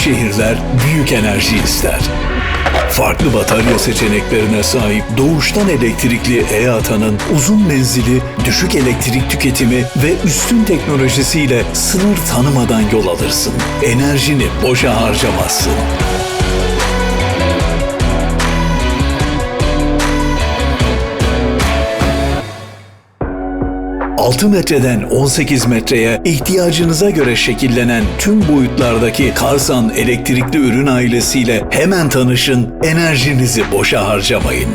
şehirler büyük enerji ister. Farklı batarya seçeneklerine sahip doğuştan elektrikli e-Ata'nın uzun menzili, düşük elektrik tüketimi ve üstün teknolojisiyle sınır tanımadan yol alırsın. Enerjini boşa harcamazsın. 6 metreden 18 metreye ihtiyacınıza göre şekillenen tüm boyutlardaki Karsan elektrikli ürün ailesiyle hemen tanışın, enerjinizi boşa harcamayın.